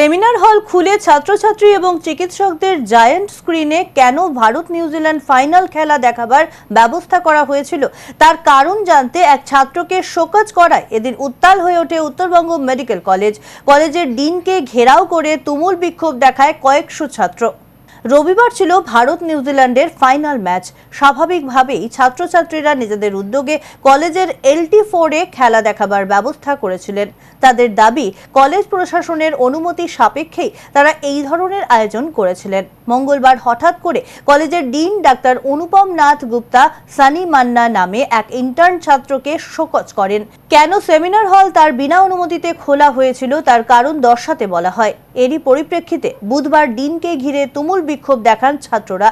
Seminar hall খুলে ছাত্রছাত্রী এবং চিকিৎসকদের জায়ান্ট স্ক্রিনে কেন ভারত নিউজিল্যান্ড ফাইনাল খেলা দেখাবার ব্যবস্থা করা হয়েছিল? তার কারণ জানতে এক ছাত্রকে শোকজ করায় এদিন উত্তাল হয়ে ওঠে উত্তরবঙ্গ মেডিকেল কলেজ। কলেজের ডিনকে ঘেরাও করে তুমুল বিক্ষোভ দেখায় কয়েকশো ছাত্র। রবিবার ছিল ভারত নিউজিল্যান্ডের ফাইনাল ম্যাচ। স্বাভাবিকভাবেই ছাত্রছাত্রীরা নিজেদের উদ্যোগে কলেজের এলটি ফোরে খেলা দেখাবার ব্যবস্থা করেছিলেন। তাদের দাবি, কলেজ প্রশাসনের অনুমতি সাপেক্ষেই তারা এই ধরনের আয়োজন করেছিলেন। মঙ্গলবার হঠাৎ করে কলেজের ডিন ডাক্তার অনুপম নাথ গুপ্তা, সানি মান্না নামে এক ইন্টার্ন ছাত্রকে শোকজ করেন। কেন সেমিনার হল তার বিনা অনুমতিতে খোলা হয়েছিল তার কারণ দর্শাতে বলা হয়। এরই পরিপ্রেক্ষিতে বুধবার ডিনকে ঘিরে তুমুল বিক্ষোভ দেখান ছাত্ররা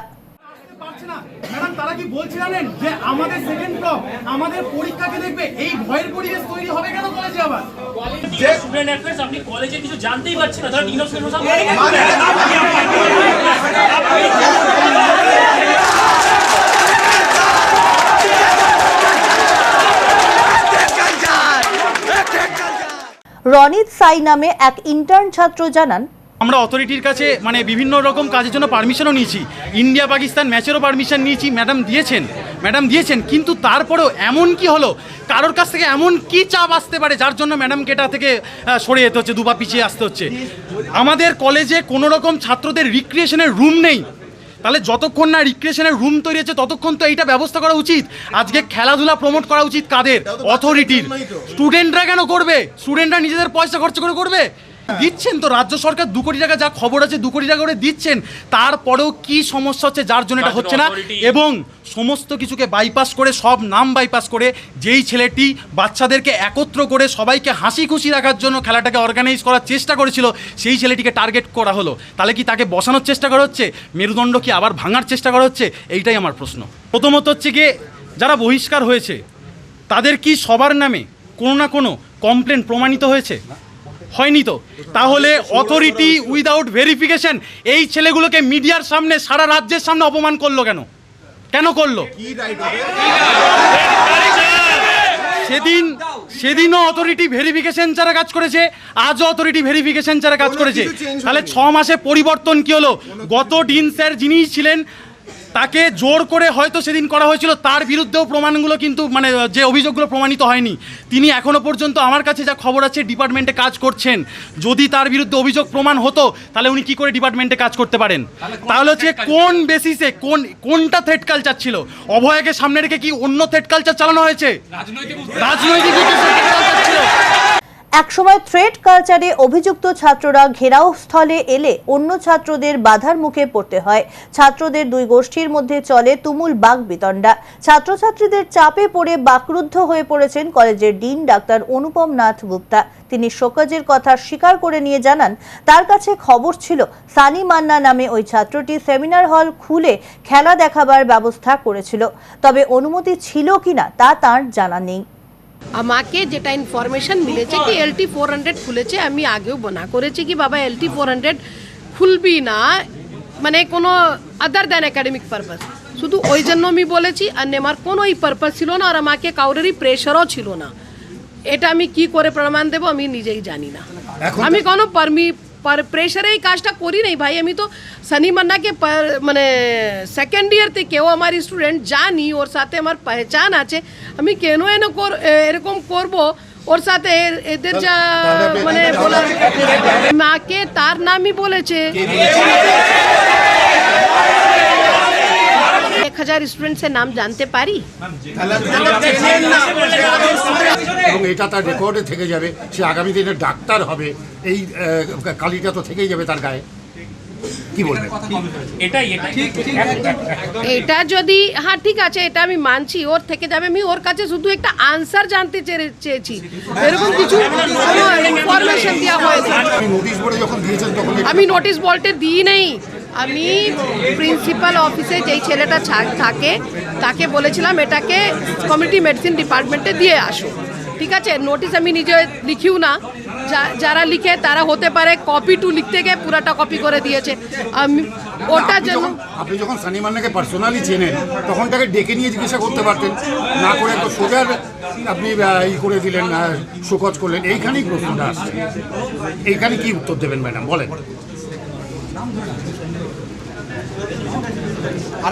পারছে না ম্যাডাম তারা কি বলছে জানেন যে আমাদের সেকেন্ড ব্লক আমাদের পরীক্ষাকে দেখবে এই ভয়ের পরিবেশ তৈরি হবে কেন কলেজে আবার যে স্টুডেন্ট অ্যাফেয়ার্স আপনি কলেজে কিছু জানতেই পারছেন না ধরো ডিন রনিত সাই নামে এক ইন্টার্ন ছাত্র জানান আমরা অথরিটির কাছে মানে বিভিন্ন রকম কাজের জন্য পারমিশনও নিয়েছি। ইন্ডিয়া পাকিস্তান ম্যাচেরও পারমিশন নিয়েছি ম্যাডাম দিয়েছেন। ম্যাডাম দিয়েছেন কিন্তু তারপরেও এমন কি হলো? কারোর কাছ থেকে এমন কি চাপ আসতে পারে যার জন্য ম্যাডামকে এটা থেকে সরে যেতে হচ্ছে দুপা পিছিয়ে আসতে হচ্ছে? আমাদের কলেজে কোনো রকম ছাত্রদের রিক্রিয়েশনের রুম নেই। তাহলে যতক্ষণ না রিক্রিয়েশনের রুম তৈরি হচ্ছে ততক্ষণ তো এইটা ব্যবস্থা করা উচিত। আজকে খেলাধুলা প্রমোট করা উচিত কাদের? অথরিটির স্টুডেন্টরা কেন করবে? স্টুডেন্টরা নিজেদের পয়সা খরচ করে করবে? দিচ্ছেন তো রাজ্য সরকার দু কোটি টাকা যা খবর আছে দু কোটি টাকা করে দিচ্ছেন। তারপরেও কি সমস্যা হচ্ছে যার জন্য এটা হচ্ছে না? এবং সমস্ত কিছুকে বাইপাস করে সব নাম বাইপাস করে যেই ছেলেটি বাচ্চাদেরকে একত্র করে সবাইকে হাসি খুশি রাখার জন্য খেলাটাকে অর্গানাইজ করার চেষ্টা করেছিল সেই ছেলেটিকে টার্গেট করা হলো। তাহলে কি তাকে বসানোর চেষ্টা করা হচ্ছে? মেরুদণ্ড কি আবার ভাঙার চেষ্টা করা হচ্ছে? এইটাই আমার প্রশ্ন। প্রথমত হচ্ছে গিয়ে যারা বহিষ্কার হয়েছে তাদের কি সবার নামে কোনো না কোনো কমপ্লেন প্রমাণিত হয়েছে? হয়নি তো। তাহলে অথরিটি উইদাউট ভেরিফিকেশন এই ছেলেগুলোকে মিডিয়ার সামনে সারা রাজ্যের সামনে অপমান করল কেন? কেন করল? সেদিন সেদিনও অথরিটি ভেরিফিকেশন ছাড়া কাজ করেছে আজও অথরিটি ভেরিফিকেশন ছাড়া কাজ করেছে। তাহলে ছ মাসে পরিবর্তন কি হলো? গত ডিন স্যার যিনি ছিলেন তাকে জোর করে হয়তো সেদিন করা হয়েছিল তার বিরুদ্ধেও প্রমাণগুলো কিন্তু মানে যে অভিযোগগুলো প্রমাণিত হয়নি। তিনি এখনও পর্যন্ত আমার কাছে যা খবর আছে ডিপার্টমেন্টে কাজ করছেন। যদি তার বিরুদ্ধে অভিযোগ প্রমাণ হতো তাহলে উনি কি করে ডিপার্টমেন্টে কাজ করতে পারেন? তাহলে হচ্ছে কোন বেসিসে কোন কোনটা থ্রেড কালচার ছিল? অভয়কে সামনে রেখে কি অন্য থ্রেড কালচার চালানো হয়েছে? রাজনৈতিক ছিল। একসময় থ্রেড কালচারে অভিযুক্ত ছাত্ররা ঘেরাও স্থলে এলে অন্য ছাত্রদের বাধার মুখে পড়তে হয়। ছাত্রদের দুই গোষ্ঠীর মধ্যে চলে তুমুল বাক বিতণ্ডা ছাত্রছাত্রীদের চাপে পড়ে বাকরুদ্ধ হয়ে পড়েছেন কলেজের ডিন ডাক্তার অনুপম নাথ গুপ্তা। তিনি শোকজের কথা স্বীকার করে নিয়ে জানান, তার কাছে খবর ছিল, সানি মান্না নামে ওই ছাত্রটি সেমিনার হল খুলে খেলা দেখাবার ব্যবস্থা করেছিল। তবে অনুমতি ছিল কিনা তা তার জানা নেই। আমাকে যেটা ইনফরমেশন মিলেছে কি এলটি ফোর হান্ড্রেড খুলেছে আমি আগেও বনা করেছি কি বাবা এলটি ফোর হান্ড্রেড খুলবি না মানে কোনো আদার দেন একাডেমিক পারপাস শুধু ওই জন্য আমি বলেছি আর আমার কোনো ওই পারপাস ছিল না আর আমাকে কাউরেরই প্রেশারও ছিল না। এটা আমি কি করে প্রমাণ দেবো আমি নিজেই জানি না। আমি কোনো পারমি প্রেশারে এই কাজটা করি নাই ভাই আমি তো সানি মান্নাকে মানে সেকেন্ড ইয়ার থেকেও আমার স্টুডেন্ট জানি ওর সাথে আমার পেহচান আছে আমি কেন এন কর- এরকম করব ওর সাথে এদের যা মানে বলার মাকে তার নামই বলেছে এক হাজার স্টুডেন্টসের নাম জানতে পারি এবং এটা তার রেকর্ডে থেকে যাবে। সে আগামী দিনে ডাক্তার হবে। এই কালিটা তো থেকেই যাবে তার গায়ে। কি বলবেন? এটা যদি হ্যাঁ ঠিক আছে এটা আমি মানছি ওর থেকে যাবে। আমি ওর কাছে শুধু একটা আনসার জানতে চেয়ে- চেয়েছি। এরকম কিছু ইনফরমেশন দেওয়া হয়েছে নোটিশ বোর্ডে যখন দিয়েছেন তখন এটা- আমি নোটিশ বলতে দিই নেই। আমি প্রিন্সিপাল অফিসে যেই ছেলেটা ছা- থাকে তাকে বলেছিলাম এটাকে কমিউনিটি মেডিসিন ডিপার্টমেন্টে দিয়ে আসো ঠিক আছে নোটিশ আমি নিজে লিখিও না। যারা লিখে তারা হতে পারে কপি টু লিখতে গিয়ে পুরাটা কপি করে দিয়েছে। আমি ওটা আপনি যেন যখন আপনি যখন সানি মান্নাকে পার্সোনালি চেনেন তখন তাকে ডেকে নিয়ে জিজ্ঞাসা করতে পারতেন। না করে তো সোজার আপনি ই করে দিলেন সুকজ করলেন। এইখানেই প্রশ্নটা আসছে। এইখানে কি উত্তর দেবেন ম্যাডাম? বলেন।